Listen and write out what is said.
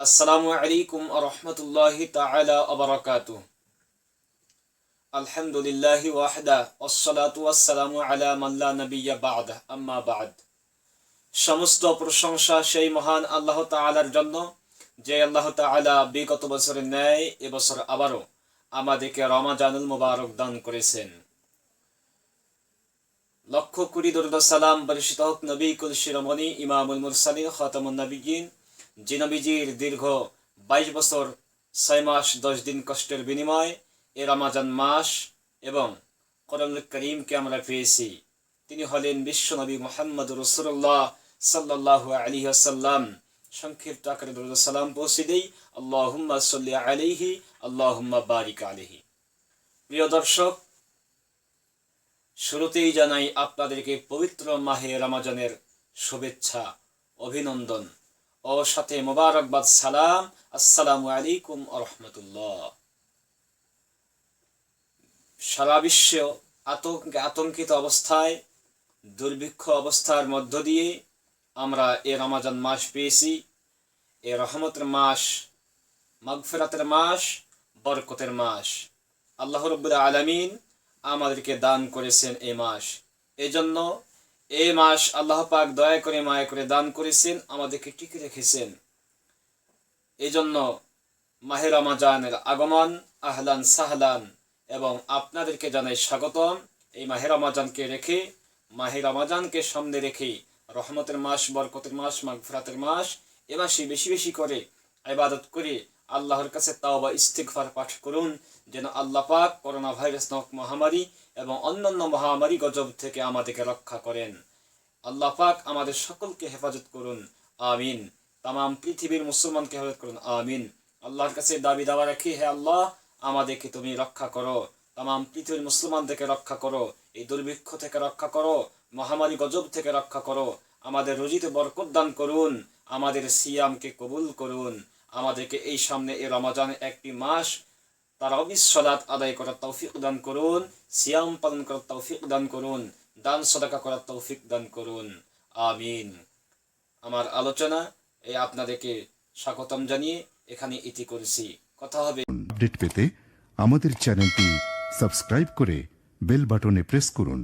আসসালামু আলাইকুম রহমতুল্লাহ আবরাকাতু আলহামদুলিল্লাহ ওয়াহদা ওয়াসসালামু আলা মাল্লা নাবিয়্যা বা'দা। সমস্ত প্রশংসা সেই মহান আল্লাহ তাআলার জন্য, যে আল্লাহ তাআলা বিগত বছরের ন্যায় এবছর আবারও আমাদেরকে রমাজানুল মুবারক দান করেছেন। লক্ষ কোটি দরুদ সালাম বর্ষিত হোক নবী কুল শিরোমণি ইমামুল মুরসালিন, খাতামুন নবীন যে নবীজির দীর্ঘ বাইশ বছর, ছয় মাস, দশ দিন কষ্টের বিনিময় এ রমাজান মাস এবং করমুল করিমকে আমরা পেয়েছি। তিনি হলেন বিশ্বনবী মোহাম্মদ রসুল্লাহ সাল্লাহ আলী আসাল্লাম সংক্ষিপ্ত আকারে সালাম পৌঁছে দেই। আল্লাহুম্মা সাল্লি আলাইহি, আল্লাহুম্মা বারিক আলাইহি। প্রিয় দর্শক, শুরুতেই জানাই আপনাদেরকে পবিত্র মাহে রমাজানের শুভেচ্ছা, অভিনন্দন। ও সাথে মোবারকবাদ সালাম। আসসালামু আলাইকুম রহমতুল্লাহ। সারা বিশ্ব আতঙ্ক আতঙ্কিত অবস্থায়, দুর্ভিক্ষ অবস্থার মধ্য দিয়ে আমরা এ রমাজান মাস পেয়েছি। এ রহমতের মাস, মাগফেরাতের মাস, বরকতের মাস। আল্লাহ রব্বুল আলমিন আমাদেরকে দান করেছেন এই মাস। এজন্য এই মাস আল্লাহ পাক দয়া করে, মায়া করে দান করেছেন, আমাদেরকে টিকে রেখেছেন। এই জন্য মাহে রমাজানের আগমন, আহলান সাহলান, এবং আপনাদেরকে জানাই স্বাগতম। এই মাহে রমাজানকে রেখে, মাহে রমাজানকে সামনে রেখে, রহমতের মাস, বরকতের মাস মাঘ মাগফরাতের মাস, এ মাসে বেশি বেশি করে ইবাদত করে আল্লাহর কাছে তাও তাওবা, ইস্তিগফার পাঠ করুন। যেন আল্লাহ পাক করোনা ভাইরাস নামক মহামারী এবং অন্যান্য মহামারী গজব থেকে আমাদেরকে রক্ষা করেন। আল্লাহ পাক আমাদের সকলকে হেফাজত করুন। আমিন। তাম পৃথিবীর মুসলমানকে হেফাজত করুন। আমিন। আল্লাহর কাছে দাবি দাওয়া রাখি, হে আল্লাহ, আমাদেরকে তুমি রক্ষা করো। তাম পৃথিবীর মুসলমানদেরকে রক্ষা করো। এই দুর্ভিক্ষ থেকে রক্ষা করো। মহামারী গজব থেকে রক্ষা করো। আমাদের রুজিতে বরকত দান করুন। আমাদের সিয়ামকে কবুল করুন। আমাদেরকে এই সামনে এ রমাজান একটি মাস তারাবিস সলাৎ আদায় করার তৌফিক দান করুন, সিয়াম পালন করার তৌফিক দান করুন, দান সদাকা করার তৌফিক দান করুন। আমিন। আমার আলোচনা এই আপনাদেরকে স্বাগতম জানিয়ে এখানে ইতি করেছি। কথা হবে আপডেট পেতে আমাদের চ্যানেলটি সাবস্ক্রাইব করে বেল বাটনে প্রেস করুন।